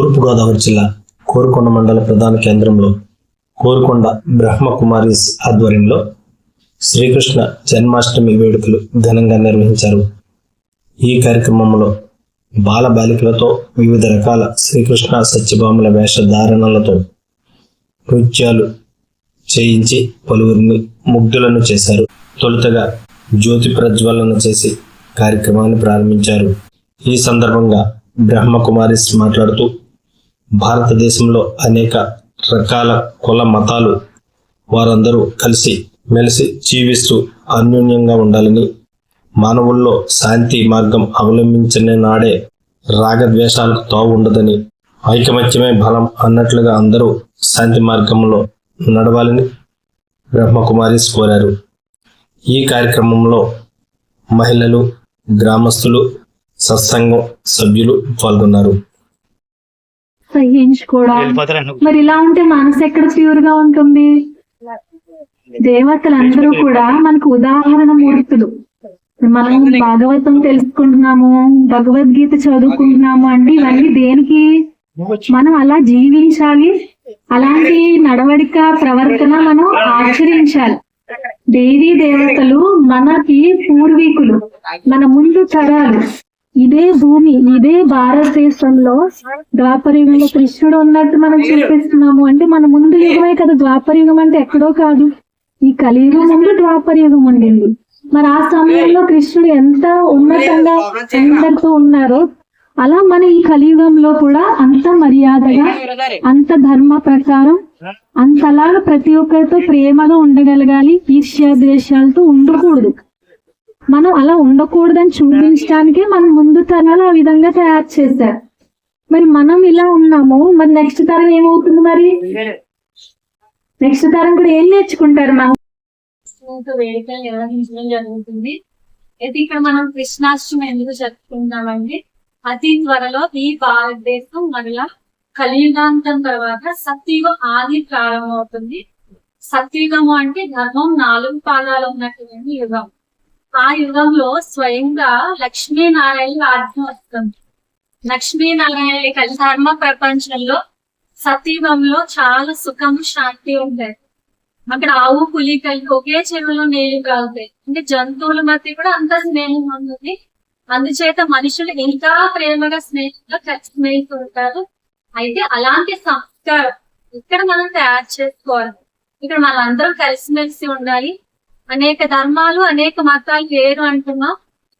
తూర్పుగోదావరి జిల్లా కోరుకొండ మండల ప్రధాన కేంద్రంలో కోరుకొండ బ్రహ్మకుమారీస్ ఆధ్వర్యంలో శ్రీకృష్ణ జన్మాష్టమి వేడుకలు ఘనంగా నిర్వహించారు. ఈ కార్యక్రమంలో బాల బాలికలతో వివిధ రకాల శ్రీకృష్ణ సత్యభామల వేషధారణలతో నృత్యాలు చేయించి పలువురిని ముగ్ధులను చేశారు. తొలుతగా జ్యోతి ప్రజ్వలన చేసి కార్యక్రమాన్ని ప్రారంభించారు. ఈ సందర్భంగా బ్రహ్మకుమారిస్ మాట్లాడుతూ భారతదేశంలో అనేక రకాల కుల మతాలు వారందరూ కలిసి మెలిసి జీవిస్తూ అన్యోన్యంగా ఉండాలని మానవుల్లో శాంతి మార్గం అవలంబించిన నాడే రాగద్వేషాలకు తావు ఉండదని ఐకమత్యమే బలం అన్నట్లుగా అందరూ శాంతి మార్గంలో నడవాలని బ్రహ్మకుమారిస్ కోరారు. ఈ కార్యక్రమంలో మహిళలు గ్రామస్తులు సత్సంగం సభ్యులు పాల్గొన్నారు. సహించుకోవడం. మరి ఇలా ఉంటే మనసు ఎక్కడ ప్యూర్గా ఉంటుంది? దేవతలందరూ కూడా మనకు ఉదాహరణ మూర్తులు. మనం భాగవతం తెలుసుకుంటున్నాము భగవద్గీత చదువుకుంటున్నాము అంటే ఇవన్నీ దేనికి? మనం అలా జీవించాలి. అలాంటి నడవడిక ప్రవర్తన మనం ఆచరించాలి. దేవీ దేవతలు మనకి పూర్వీకులు మన ముందు తరాలు. ఇదే భూమి ఇదే భారతదేశంలో ద్వాపరయుగంలో కృష్ణుడు ఉన్నట్టు మనం చూపిస్తున్నాము. అంటే మన ముందు యుగమే కదా ద్వాపరయుగం అంటే ఎక్కడో కాదు. ఈ కలియుగం ముందు ద్వాపరయుగం ఉండింది. మరి ఆ సమయంలో కృష్ణుడు ఎంత ఉన్నతంగా అందరితో ఉన్నారో అలా మన ఈ కలియుగంలో కూడా అంత మర్యాదగా అంత ధర్మ ప్రకారం అంతలాగా ప్రతి ఒక్కరితో ప్రేమగా ఉండగలగాలి ఈర్ష్య ద్వేషాలతో ఉండకూడదు. మనం అలా ఉండకూడదని చూపించడానికి మన ముందు తరాలు ఆ విధంగా తయారు చేశారు. మరి మనం ఇలా ఉన్నాము మరి నెక్స్ట్ తరం ఏమవుతుంది మరి? నెక్స్ట్ తరం కూడా ఏం నేర్చుకుంటారు మనం ఒక వేడుక నిర్వహించడం జరుగుతుంది. అయితే ఇక్కడ మనం కృష్ణాష్టమి ఎందుకు చెప్పుకుంటామండి అతి త్వరలో ఈ భారతదేశం మరలా కలియుగాంతం తర్వాత సత్యుగం ఆది ప్రారంభమవుతుంది. సత్యుగము అంటే ధర్మం నాలుగు పాదాలు ఉన్నటువంటి యుగం. ఆ యుగంలో స్వయంగా లక్ష్మీనారాయణ రాజ్యం లక్ష్మీనారాయణ కలిసి ధర్మ ప్రపంచంలో సతీవంలో చాలా సుఖం శాంతి ఉంటాయి అక్కడ ఆవు పులి కలిపి ఒకే చెరువులో నీళ్ళు కాగుతాయి అంటే జంతువుల మధ్య కూడా అంత స్నేహం ఉంటుంది. అందుచేత మనుషులు ఇంకా ప్రేమగా స్నేహంగా కలిసి ఉంటారు. అయితే అలాంటి సంస్కారం ఇక్కడ మనం తయారు చేసుకోవాలి. ఇక్కడ మనందరం కలిసిమెలిసి ఉండాలి. అనేక ధర్మాలు అనేక మతాలు వేరు అంటున్నాం.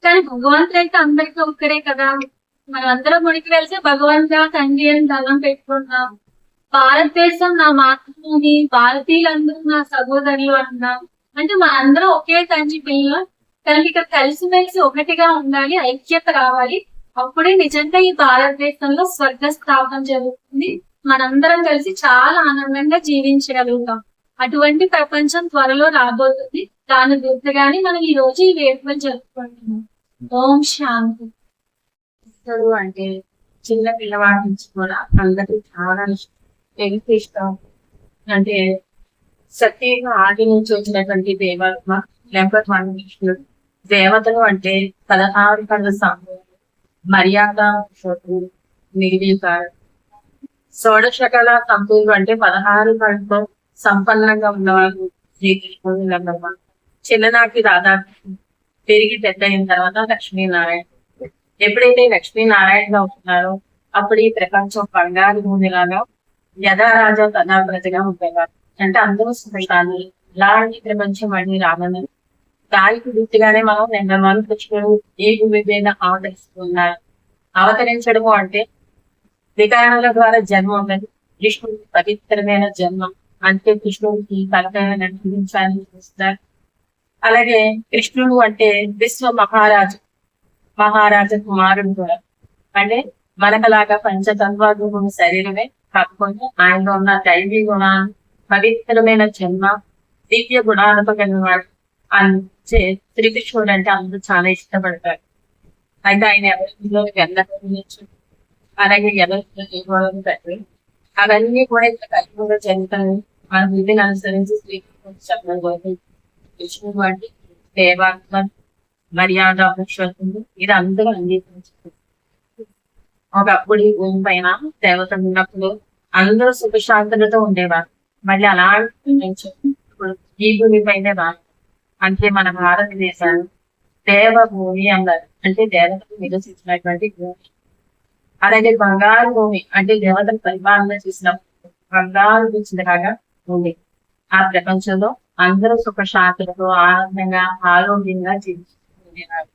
కానీ భగవంతుడు అయితే అందరికీ ఒక్కరే కదా. మనం అందరం ముడికి వెళ్తే భగవంతుడా తండ్రి అని దండం పెట్టుకున్నాం. భారతదేశం నా మాతృభూమి భారతీయులందరూ నా సహోదరులు అంటున్నాం అంటే మనందరం ఒకే తండ్రి పిల్లలు. కనుక ఇక్కడ కలిసిమెలిసి ఒకటిగా ఉండాలి ఐక్యత రావాలి. అప్పుడే నిజంగా ఈ భారతదేశంలో స్వర్గ స్థాపన జరుగుతుంది. మనందరం కలిసి చాలా ఆనందంగా జీవించగలుగుతాం. అటువంటి ప్రపంచం త్వరలో రాబోతుంది. దాని గుర్తుగానే మనం ఈ రోజు ఈ వేడుకలు జరుపుకుంటున్నాం. ఓం శాంతి. అంటే చిన్న పిల్లవాడి నుంచి కూడా అందరికి చాలా ఇష్టం ఇష్టం అంటే సత్యంగా ఆది నుంచి వచ్చినటువంటి దేవాత్మ లేకపోతే మన కృష్ణుడు దేవతలు అంటే పదహారు కళ్ళ సంభవం మర్యాద పురుషోత్తముడు, నిర్వీకారం షోడశకళ సంపూర్ణుడు అంటే పదహారు కళ్ళతో సంపన్నంగా ఉన్నవాళ్ళు శ్రీకృష్ణుడు లగ్గమ్మ చిన్ననాటి రాధాకృష్ణుడు పెరిగి పెద్ద అయిన తర్వాత లక్ష్మీనారాయణ. ఎప్పుడైతే లక్ష్మీనారాయణగా అవుతున్నారో అప్పుడు ఈ ప్రపంచం బంగారు భూమిలాగా యథారాజా తదా ప్రజగా ఉండేవారు. అంటే అందరూ సుఖాలు ఇలాంటి ప్రపంచం అని రామని దానికి గుర్తుగానే మనం నిన్న కృష్ణుడు ఏ భూమి మీద అవతరిస్తున్నారు. అవతరించడము అంటే వికారాల ద్వారా జన్మ ఉన్నది. కృష్ణుడి పవిత్రమైన జన్మ. అంటే కృష్ణుడికి తలపైన నటించాలని చూస్తారు. అలాగే కృష్ణుడు అంటే విశ్వ మహారాజు. మహారాజ కుమారుడు కూడా. అంటే మనకలాగా పంచతత్వాలు శరీరమే కాకపోతే ఆయనలో ఉన్న దైవీ గుణాలు పవిత్రమైన జన్మ దివ్య గుణాలతో కలిగిన వాడు అంతే శ్రీకృష్ణుడు అంటే అందరూ చాలా ఇష్టపడతారు. అయితే ఆయన ఎవరిలో వెళ్ళవచ్చు అలాగే ఎవరిలో ఏమోదని పెట్టరు అవన్నీ కూడా ఇక్కడ కలిగి జరుగుతాయి మన బుద్ధిని అనుసరించి శ్రీకృష్ణుడు చెప్పడం జరుగుతుంది కృష్ణుడు అంటే దేవాత్మ మర్యాద పురుషోత్తుడు ఇది అందరూ అంగీకరించారు. ఒకప్పుడు ఈ భూమి పైన దేవతలు ఉన్నప్పుడు అందరూ సుఖశాంతులతో ఉండేవారు. మళ్ళీ అలాంటి ఇప్పుడు ఈ భూమి పైనే రా అంటే మన భారతదేశాన్ని దేవ భూమి అన్నారు. అంటే దేవతలు నివసించినటువంటి భూమి. అలాగే బంగారు భూమి అంటే దేవతలు పరిపాలన చేసినప్పుడు బంగారు రుచిలాగా ఉంది. ఆ ప్రపంచంలో అందరూ సుఖశాంతులతో ఆనందంగా ఆరోగ్యంగా జీవించుకునేవారు